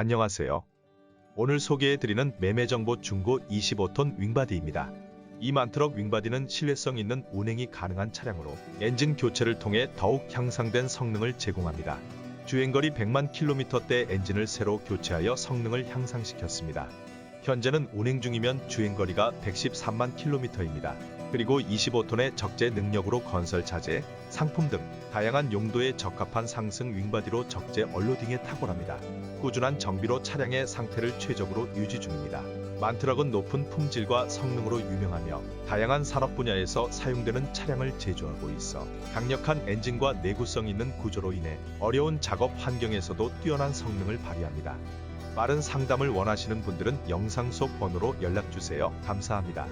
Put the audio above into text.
안녕하세요. 오늘 소개해드리는 매매정보 중고 25톤 윙바디입니다. 이 만트럭 윙바디는 실내성 있는 운행이 가능한 차량으로 엔진 교체를 통해 더욱 향상된 성능을 제공합니다. 주행거리 100만 킬로미터대 엔진을 새로 교체하여 성능을 향상시켰습니다. 현재는 운행 중이면 주행거리가 113만 킬로미터입니다. 그리고 25톤의 적재 능력으로 건설 자재, 상품 등 다양한 용도에 적합한 상승 윙바디로 적재 얼로딩에 탁월합니다. 꾸준한 정비로 차량의 상태를 최적으로 유지 중입니다. 만트럭은 높은 품질과 성능으로 유명하며 다양한 산업 분야에서 사용되는 차량을 제조하고 있어 강력한 엔진과 내구성 있는 구조로 인해 어려운 작업 환경에서도 뛰어난 성능을 발휘합니다. 빠른 상담을 원하시는 분들은 영상 속 번호로 연락 주세요. 감사합니다.